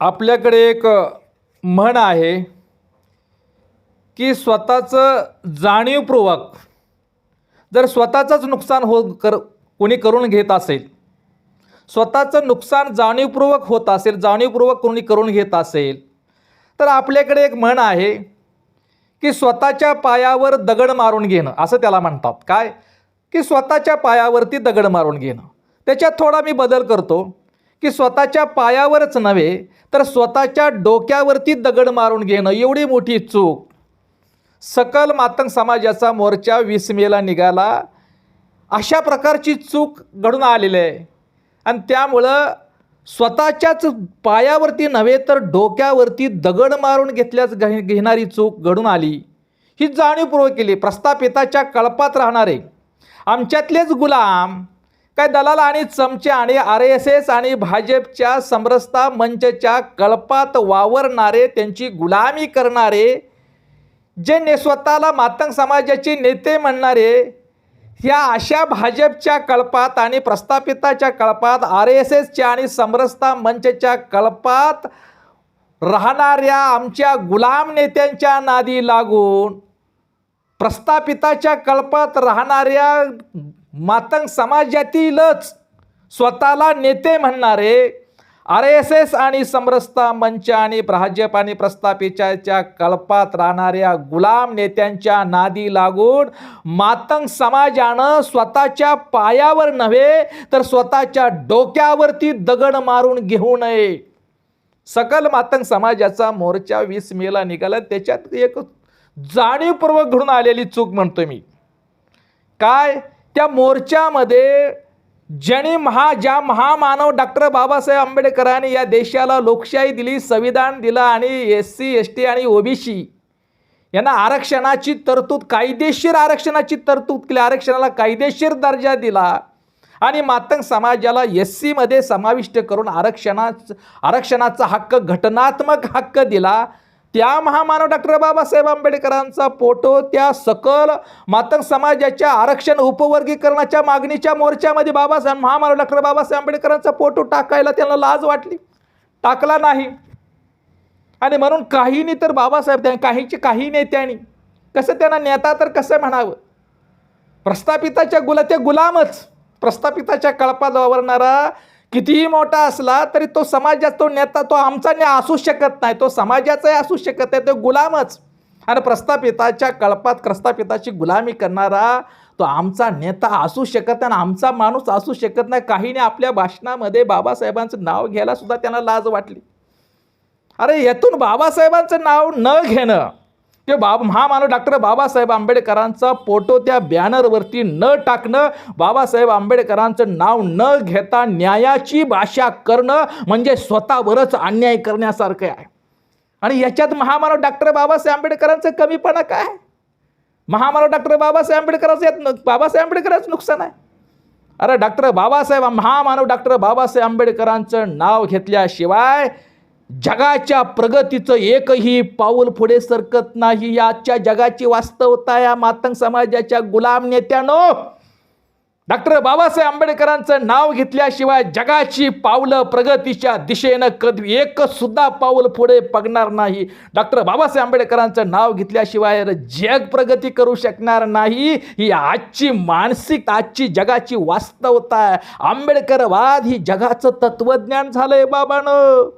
आपल्याकडे एक म्हण आहे की स्वतःचं जाणीवपूर्वक जर स्वतःचंच नुकसान हो कर कोणी करून घेत असेल स्वतःचं नुकसान जाणीवपूर्वक होत असेल जाणीवपूर्वक कोणी करून घेत असेल तर आपल्याकडे एक म्हण आहे की स्वतःच्या पायावर दगड मारून घेणं. असं त्याला म्हणतात. काय? की स्वतःच्या पायावरती दगड मारून घेणं. त्याच्यात थोडा मी बदल करतो. की स्वतःच्या पायावरच नव्हे तर स्वतःच्या डोक्यावरती दगड मारून घेणं एवढी मोठी चूक. सकल मातंग समाजाचा मोर्चा वीस मेला निघाला. अशा प्रकारची चूक घडून आलेली आहे. आणि त्यामुळं स्वतःच्याच पायावरती नव्हे तर डोक्यावरती दगड मारून घेतल्याच घे घेणारी चूक घडून आली. ही जाणीवपूर्वक केली. प्रस्थापिताच्या कळपात राहणारे. आमच्यातलेच गुलाम काय दलाल आणि चमचे आणि आर एस एस आणि भाजपच्या समरसता मंचच्या कळपात वावरणारे त्यांची गुलामी करणारे जे ने स्वतःला मातंग समाजाचे नेते म्हणणारे ह्या अशा भाजपच्या कळपात आणि प्रस्थापिताच्या कळपात आर एस एसच्या आणि समरसता मंचच्या कळपात राहणाऱ्या आमच्या गुलाम नेत्यांच्या नादी लागून प्रस्थापिताच्या कल्पात राहणाऱ्या मातंग समाजातीलच स्वतःला नेते म्हणणारे आर एस एस आणि समरसता मंच आणि भाजप आणि प्रस्थापिताच्या कल्पात राहणाऱ्या गुलाम नेत्यांच्या नादी लागून मातंग समाजानं स्वतःच्या पायावर नव्हे तर स्वतःच्या डोक्यावरती दगड मारून घेऊ नये. सकल मातंग समाजाचा मोर्चा वीस मेला निघाला. त्याच्यात एक जाणीवपूर्वक घडून आलेली चूक म्हणतो मी. काय? त्या मोर्चामध्ये ज्यांनी महा ज्या महामानव डॉक्टर बाबासाहेब आंबेडकरांनी या देशाला लोकशाही दिली संविधान दिलं आणि एस सी एस टी आणि ओबीसी यांना आरक्षणाची तरतूद कायदेशीर आरक्षणाची तरतूद केली आरक्षणाला कायदेशीर दर्जा दिला आणि मातंग समाजाला एस सीमध्ये समाविष्ट करून आरक्षणा आरक्षणाचा हक्क घटनात्मक हक्क दिला. त्या महामानव डॉक्टर बाबासाहेब आंबेडकरांचा फोटो त्या सकल मातंग समाजाच्या आरक्षण उपवर्गीकरणाच्या मागणीच्या मोर्चामध्ये बाबासाहेब महामानव डॉक्टर बाबासाहेब आंबेडकरांचा फोटो टाकायला त्यांना लाज वाटली. टाकला नाही. आणि म्हणून काहीनी तर बाबासाहेब त्या काहीचे काही नेत्यांनी कसं त्यांना नेता तर कसं म्हणावं? प्रस्थापिताच्या गुला ते गुलामच. प्रस्थापिताच्या कळपात वावरणारा कितीही मोठा असला तरी तो समाजात तो नेता तो आमचा ने असू शकत नाही. तो समाजाचाही असू शकत नाही. तो गुलामच. आणि प्रस्थापिताच्या कळपात प्रस्थापिताची गुलामी करणारा तो आमचा नेता असू शकत नाही आणि आमचा माणूस असू शकत नाही. काहीने आपल्या भाषणामध्ये बाबासाहेबांचं नाव घ्यायला सुद्धा त्यांना लाज वाटली. अरे यातून बाबासाहेबांचं नाव न घेणं ते बाब महामानव डॉक्टर बाबासाहेब आंबेडकरांचा फोटो त्या बॅनरवरती न टाकणं बाबासाहेब आंबेडकरांचं नाव न घेता न्यायाची भाषा करणं म्हणजे स्वतःवरच अन्याय करण्यासारखं आहे. आणि याच्यात महामानव डॉक्टर बाबासाहेब आंबेडकरांचं कमीपणा काय महामानव डॉक्टर बाबासाहेब आंबेडकरांचं यात बाबासाहेब आंबेडकरांचं नुकसान आहे. अरे डॉक्टर बाबासाहेब महामानव डॉक्टर बाबासाहेब आंबेडकरांचं नाव घेतल्याशिवाय जगाच्या प्रगतीचं एकही पाऊल पुढे सरकत नाही. या आजच्या जगाची वास्तवता या मातंग समाजाच्या गुलाम नेत्यानो. डॉक्टर बाबासाहेब आंबेडकरांचं नाव घेतल्याशिवाय जगाची पावलं प्रगतीच्या दिशेनं कधी एक सुद्धा पाऊल पुढे पगणार नाही. डॉक्टर बाबासाहेब आंबेडकरांचं नाव घेतल्याशिवाय जग प्रगती करू शकणार नाही. ही आजची मानसिक आजची जगाची वास्तवता आहे. आंबेडकरवाद ही जगाचं तत्वज्ञान झालंय बाबानं.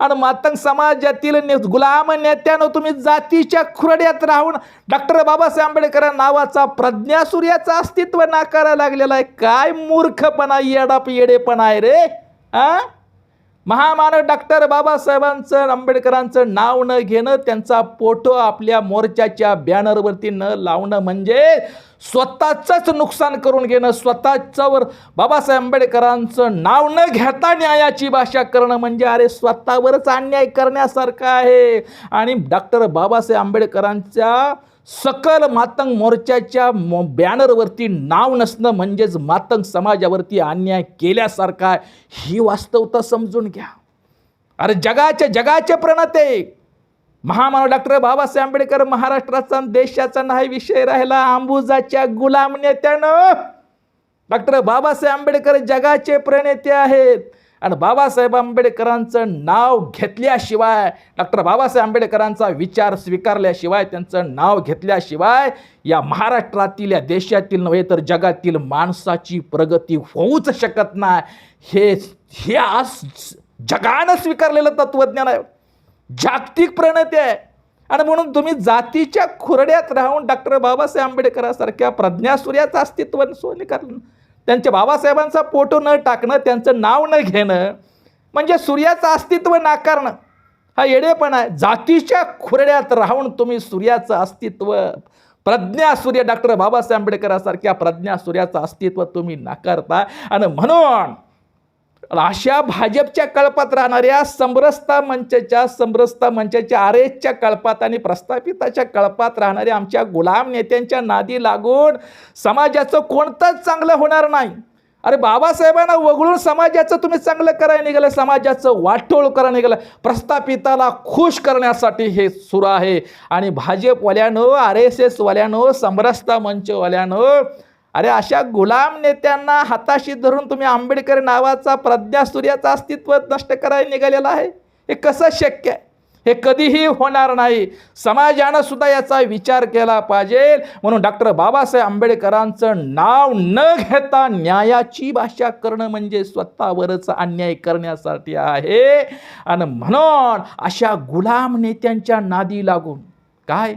आणि मातंग समाजातील ने गुलाम नेत्यानं तुम्ही जातीच्या खुरड्यात राहून डॉक्टर बाबासाहेब आंबेडकर नावाचा प्रज्ञासूर्याचं अस्तित्व नाकारा लागलेला आहे. काय मूर्खपणा येडाप येडेपणा आहे रे आ? महामानव डॉक्टर बाबासाहेबांचं आंबेडकरांचं नाव न घेणं त्यांचा फोटो आपल्या मोर्चाच्या बॅनरवरती न लावणं म्हणजे स्वतःचंच नुकसान करून घेणं स्वतःच्यावर बाबासाहेब आंबेडकरांचं नाव न घेता न्यायाची भाषा करणं म्हणजे अरे स्वतःवरच अन्याय करण्यासारखं आहे. आणि डॉक्टर बाबासाहेब आंबेडकरांच्या सकल मातंग मोर्चाच्या मो बॅनरवरती नाव नसणं म्हणजेच मातंग समाजावरती अन्याय केल्यासारखा ही वास्तवता समजून घ्या. अरे जगाच्या जगाचे प्रणते. महामानव डॉक्टर बाबासाहेब आंबेडकर महाराष्ट्राचा देशाचा नाही विषय राहिला. अंबुजाच्या गुलाम नेत्यानं डॉक्टर बाबासाहेब आंबेडकर जगाचे प्रणेते आहेत. आणि बाबासाहेब आंबेडकरांचं नाव घेतल्याशिवाय डॉक्टर बाबासाहेब आंबेडकरांचा विचार स्वीकारल्याशिवाय त्यांचं नाव घेतल्याशिवाय या महाराष्ट्रातील या देशातील नव्हे तर जगातील माणसाची प्रगती होऊच शकत नाही. हे हे आज जगानं स्वीकारलेलं तत्त्वज्ञान आहे. जागतिक प्रणती आहे. आणि म्हणून तुम्ही जातीच्या खुरड्यात राहून डॉक्टर बाबासाहेब आंबेडकरांसारख्या प्रज्ञासूर्याचं अस्तित्व स्वीकारलं त्यांच्या बाबासाहेबांचा फोटो न टाकणं त्यांचं नाव न घेणं म्हणजे सूर्याचं अस्तित्व नाकारणं हा येडेपणा आहे. जातीच्या खुरड्यात राहून तुम्ही सूर्याचं अस्तित्व प्रज्ञा सूर्य डॉक्टर बाबासाहेब आंबेडकरांसारख्या प्रज्ञा सूर्याचं अस्तित्व तुम्ही नाकारता आणि म्हणून अशा भाजपच्या कळपात राहणाऱ्या समरसता मंचच्या समरसता मंचाच्या आर एसच्या कळपात आणि प्रस्थापिताच्या कळपात राहणाऱ्या आमच्या गुलाम नेत्यांच्या नादी लागून समाजाचं कोणतंच चांगलं होणार नाही. अरे बाबासाहेबांना वगळून समाजाचं तुम्ही चांगलं करायला निघालं समाजाचं वाटोळ करायला निघालं. प्रस्थापिताला खुश करण्यासाठी हे सुरू आहे. आणि भाजपवाल्यानं आर एस एसवाल्यानं समरसता मंचवाल्यानं अरे अशा गुलाम नेत्यांना हाताशी धरून तुम्ही आंबेडकर नावाचा प्रज्ञासूर्याचं अस्तित्व नष्ट करायला निघालेलं आहे? हे कसं शक्य आहे? हे कधीही होणार नाही. समाजानं सुद्धा याचा विचार केला पाहिजे. म्हणून डॉक्टर बाबासाहेब आंबेडकरांचं नाव न घेता न्यायाची भाषा करणं म्हणजे स्वतःवरच अन्याय करण्यासाठी आहे. आणि म्हणून अशा गुलाम नेत्यांच्या नादी लागून काय?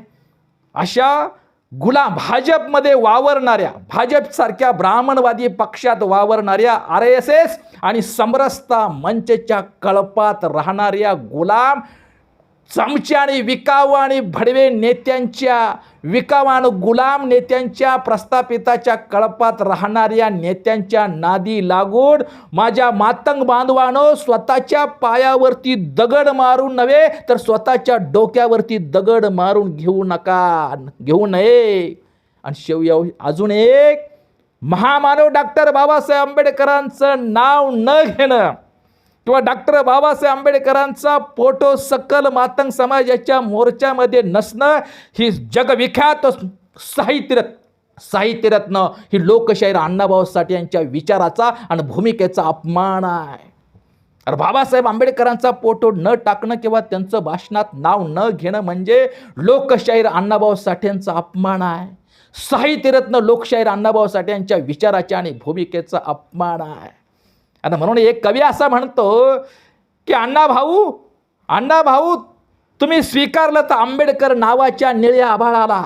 अशा गुलाम भाजपमध्ये वावरणाऱ्या भाजपसारख्या ब्राह्मणवादी पक्षात वावरणाऱ्या आर एस एस आणि समरसता मंचच्या कळपात राहणाऱ्या गुलाम चमचे आणि विकाव आणि भडवे नेत्यांच्या विकाव आणि गुलाम नेत्यांच्या प्रस्थापिताच्या कळपात राहणाऱ्या नेत्यांच्या नादी लागून माझ्या मातंग बांधवानं स्वतःच्या पायावरती दगड मारून नव्हे तर स्वतःच्या डोक्यावरती दगड मारून घेऊ नका घेऊ नये. आणि शेवया अजून एक महामानव डॉक्टर बाबासाहेब आंबेडकरांचं नाव न घेणं. किंवा डॉक्टर बाबासाहेब आंबेडकरांचा फोटो सकल मातंग समाजाच्या मोर्चामध्ये नसणं ही जगविख्यात साहित्यरत्न साहित्यरत्न ही लोकशाहीर अण्णाभाऊ साठे यांच्या विचाराचा आणि भूमिकेचा अपमान आहे. अरे बाबासाहेब आंबेडकरांचा फोटो न टाकणं किंवा त्यांचं भाषणात नाव न घेणं म्हणजे लोकशाहीर अण्णाभाऊ साठेंचा अपमान आहे. साहित्यरत्न लोकशाहीर अण्णाभाऊ साठे यांच्या विचाराच्या आणि भूमिकेचा अपमान आहे. आता म्हणून एक कवी असा म्हणतो की अण्णा भाऊ अण्णा भाऊ तुम्ही स्वीकारलं तर आंबेडकर नावाच्या निळ्या आभाळाला.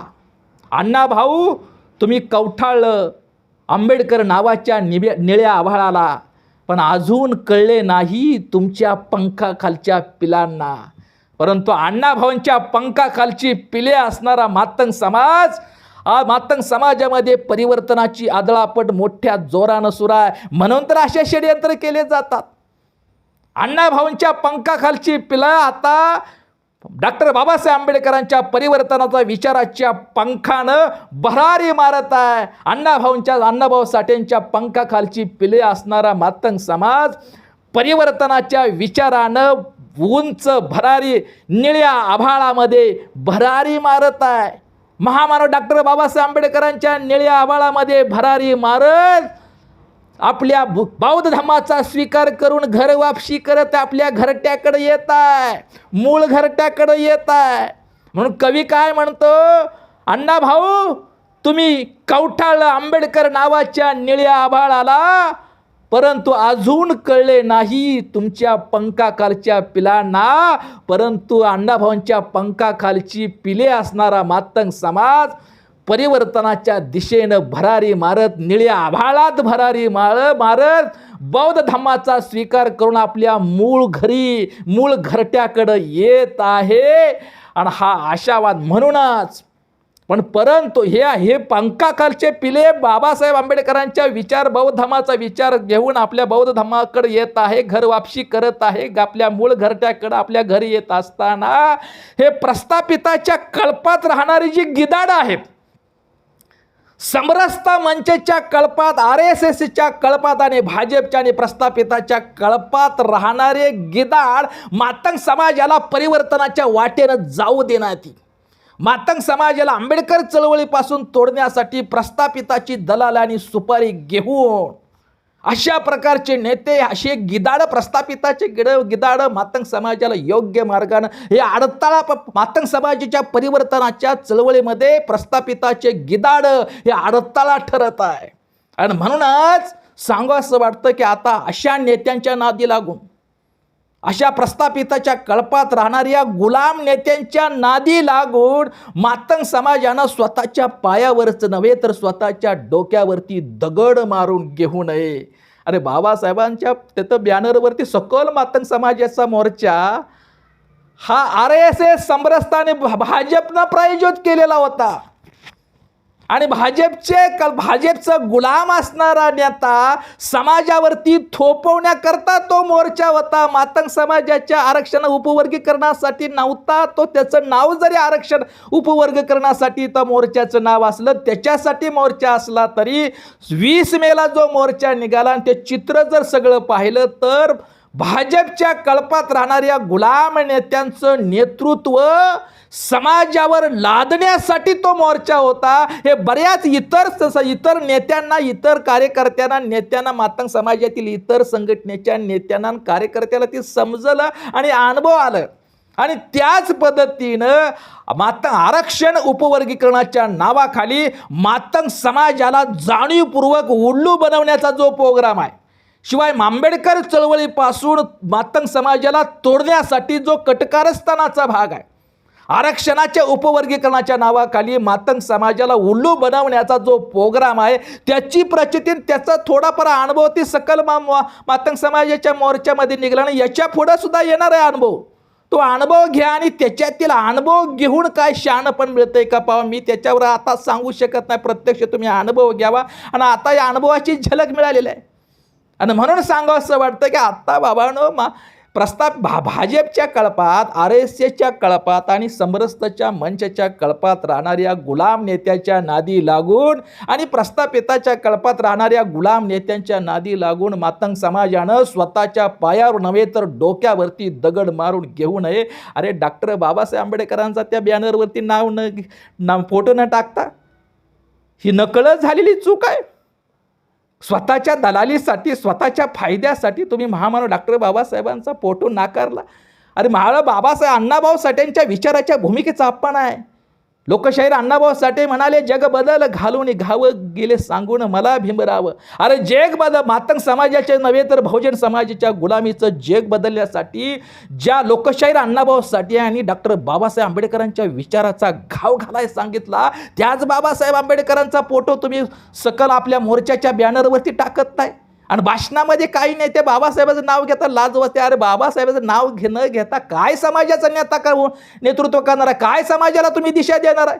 अण्णा भाऊ तुम्ही कवठाळलं आंबेडकर नावाच्या निब्या निळ्या आभाळाला. पण अजून कळले नाही तुमच्या पंखाखालच्या पिलांना. परंतु अण्णाभाऊंच्या पंखाखालची पिले असणारा मातंग समाज मातंग समाजामध्ये परिवर्तनाची आदळापट मोठ्या जोरानं सुरू आहे. म्हणून तर असे षडयंत्र केले जातात. अण्णाभाऊंच्या पंखाखालची पिलं आता डॉक्टर बाबासाहेब आंबेडकरांच्या परिवर्तनाचा विचाराच्या पंखानं भरारी मारत आहे. अण्णाभाऊंच्या अण्णाभाऊ साठेंच्या पंखाखालची पिले असणारा मातंग समाज परिवर्तनाच्या विचारानं उंच भरारी निळ्या आभाळामध्ये भरारी मारत आहे. महामानव डॉक्टर बाबासाहेब आंबेडकरांच्या निळ्या आबाळामध्ये भरारी मारत आपल्या भु- बौद्ध धर्माचा स्वीकार करून घर वापशी करत आपल्या घरट्याकडे येत आहे. मूळ घरट्याकडे येत आहे. म्हणून कवी काय म्हणतो? अण्णा भाऊ तुम्ही कवठाळ आंबेडकर नावाच्या निळ्या आभाळाला परंतु अजून कळले नाही तुमच्या पंखाखालच्या पिलांना. परंतु अण्णाभाऊंच्या पंखाखालची पिले असणारा मातंग समाज परिवर्तनाच्या दिशेनं भरारी मारत निळ्या आभाळात भरारी माळ मारत बौद्ध धम्माचा स्वीकार करून आपल्या मूळ घरी मूळ घरट्याकडं येत आहे. आणि हा आशावाद म्हणूनच पण परंतु हे हे पंखाखालचे पिले बाबासाहेब आंबेडकरांच्या विचार बौद्ध धर्माचा विचार घेऊन आपल्या बौद्ध धर्माकडे येत आहे घर वापशी करत आहे आपल्या मूळ घरट्याकडं आपल्या घरी येत असताना हे प्रस्थापिताच्या कळपात राहणारी जी गिदाड आहेत समरसता मंचच्या कळपात आर एस एसच्या कळपात आणि भाजपच्या आणि प्रस्थापिताच्या कळपात राहणारे गिदाड मातंग समाजाला परिवर्तनाच्या वाटेनं जाऊ देण्यात मातंग समाजाला आंबेडकर चळवळीपासून तोडण्यासाठी प्रस्थापिताची दलाल आणि सुपारी घेऊन अशा प्रकारचे नेते असे गिदाड प्रस्थापिताचे गिड गिदाड मातंग समाजाला योग्य मार्गानं हे अडथळा प- मातंग समाजाच्या परिवर्तनाच्या चळवळीमध्ये प्रस्थापिताचे गिदाड हे अडथळा ठरत आहे. आणि म्हणूनच सांगू असं वाटतं की आता अशा नेत्यांच्या नादी लागून अशा प्रस्थापिताच्या कळपात राहणाऱ्या गुलाम नेत्यांच्या नादी लागून मातंग समाजानं स्वतःच्या पायावरच नव्हे तर स्वतःच्या डोक्यावरती दगड मारून घेऊ नये. अरे बाबासाहेबांच्या तिथं बॅनरवरती सकल मातंग समाजाचा मोर्चा हा आर एस एस समरस्ताने भा- भाजपनं प्रायोजित केलेला होता. आणि भाजपचे कल भाजपचा गुलाम असणारा नेता समाजावरती थोपवण्याकरता तो मोर्चा होता. मातंग समाजाच्या आरक्षण उपवर्गीकरणासाठी नव्हता. तो त्याचं नाव जरी आरक्षण उपवर्गीकरणासाठी तर मोर्चाचं नाव असलं त्याच्यासाठी मोर्चा असला तरी वीस मेला जो मोर्चा निघाला आणि ते चित्र जर सगळं पाहिलं तर भाजपच्या कळपात राहणाऱ्या गुलाम नेत्यांचं नेतृत्व समाजावर लादण्यासाठी तो मोर्चा होता. हे बऱ्याच इतर इतर नेत्यांना इतर कार्यकर्त्यांना नेत्यांना मातंग समाजातील इतर संघटनेच्या नेत्यांना कार्यकर्त्याला ती समजलं आणि अनुभव आलं. आणि त्याच पद्धतीनं मातंग आरक्षण उपवर्गीकरणाच्या नावाखाली मातंग समाजाला जाणीवपूर्वक उल्लू बनवण्याचा जो प्रोग्राम आहे शिवाय आंबेडकर चळवळीपासून मातंग समाजाला तोडण्यासाठी जो कटकारस्थानाचा भाग आहे आरक्षणाच्या उपवर्गीकरणाच्या नावाखाली मातंग समाजाला उल्लू बनवण्याचा जो प्रोग्राम आहे त्याची प्रचिती त्याचा थोडाफार अनुभव ती सकल मा मातंग समाजाच्या मोर्चामध्ये निघाला आणि याच्या पुढं सुद्धा येणार आहे अनुभव. तो अनुभव घ्या आणि त्याच्यातील अनुभव घेऊन काय शान पण आहे का पाहा? मी त्याच्यावर आता सांगू शकत नाही. प्रत्यक्ष तुम्ही अनुभव घ्यावा. आणि आता या अनुभवाची झलक मिळालेली आहे. आणि म्हणून सांगावं असं वाटतं की आत्ता बाबानं मा प्रस्ताप भा भाजपच्या कळपात आर एस एसच्या कळपात आणि समरस्तच्या मंचच्या कळपात राहणाऱ्या गुलाम नेत्याच्या नादी लागून आणि प्रस्थापिताच्या कळपात राहणाऱ्या गुलाम नेत्यांच्या नादी लागून मातंग समाजानं स्वतःच्या पायावर नव्हे तर डोक्यावरती दगड मारून घेऊ नये. अरे डॉक्टर बाबासाहेब आंबेडकरांचा त्या बॅनरवरती नाव न नाव फोटो न टाकता? ही नकळत झालेली चूक आहे? स्वतःच्या दलालीसाठी स्वतःच्या फायद्यासाठी तुम्ही महामानव डॉक्टर बाबासाहेबांचा फोटो नाकारला. अरे महाळ बाबासाहेब अण्णाभाऊ साठ्यांच्या विचाराच्या भूमिकेचा अपमान आहे. लोकशाहीर अण्णाभाऊ साठे म्हणाले जग बदल घालून घावं गेले सांगून मला भिंबरावं. अरे जग बदल मातंग समाजाचे नव्हे तर बहुजन समाजाच्या गुलामीचं जग बदलण्यासाठी ज्या लोकशाहीर अण्णाभाऊ साठे आणि डॉक्टर बाबासाहेब आंबेडकरांच्या विचाराचा घाव घालाय सांगितला त्याच बाबासाहेब आंबेडकरांचा फोटो तुम्ही सकल आपल्या मोर्चाच्या बॅनरवरती टाकत नाही. आणि भाषणामध्ये काही नाही ते बाबासाहेबाचं नाव घेता लाजवते अरे बाबासाहेबाचं नाव घे न घेता काय समाजाचं नेता का हो? नेतृत्व करणार आहे काय समाजाला तुम्ही दिशा देणार आहे?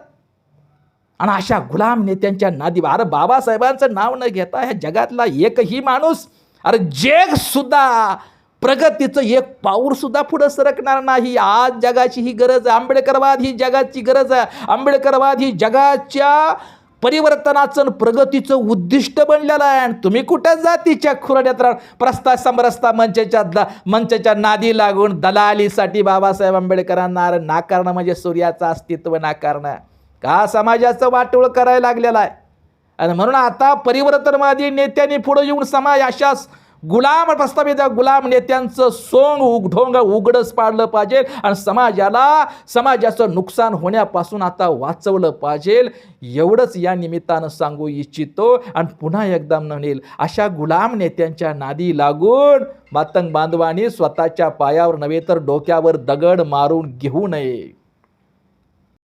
आणि अशा गुलाम नेत्यांच्या नादी अरे बाबासाहेबांचं नाव न घेता ह्या जगातला एकही माणूस अरे जगसुद्धा प्रगतीचं एक पाऊरसुद्धा पुढं सरकणार नाही. आज जगाची ही गरज आहे आंबेडकरवाद ही जगाची गरज आहे. आंबेडकरवाद ही जगाच्या परिवर्तनाचं प्रगतीचं उद्दिष्ट बनलेलं आहे. आणि तुम्ही कुठं जातीच्या खुराड्यात राह? प्रस्ता समरस्ता मंचाच्या द मंचाच्या नादी लागून दलालीसाठी बाबासाहेब आंबेडकरांना नाकारणं म्हणजे सूर्याचं अस्तित्व नाकारणं. का समाजाचं वाटोळ करायला लागलेलं आहे? आणि म्हणून आता परिवर्तनवादी नेत्यांनी पुढे येऊन समाज अशाच गुलाम प्रस्तावित गुलाम नेत्यांचं सोंग उग ढोंग उघडच पाडलं पाहिजे आणि समाजाला समाजाचं नुकसान होण्यापासून आता वाचवलं पाहिजे. एवढंच या निमित्तानं सांगू इच्छितो आणि पुन्हा एकदा म्हणेल अशा गुलाम नेत्यांच्या नादी लागून मातंग बांधवांनी स्वतःच्या पायावर नव्हे तर डोक्यावर दगड मारून घेऊ नये.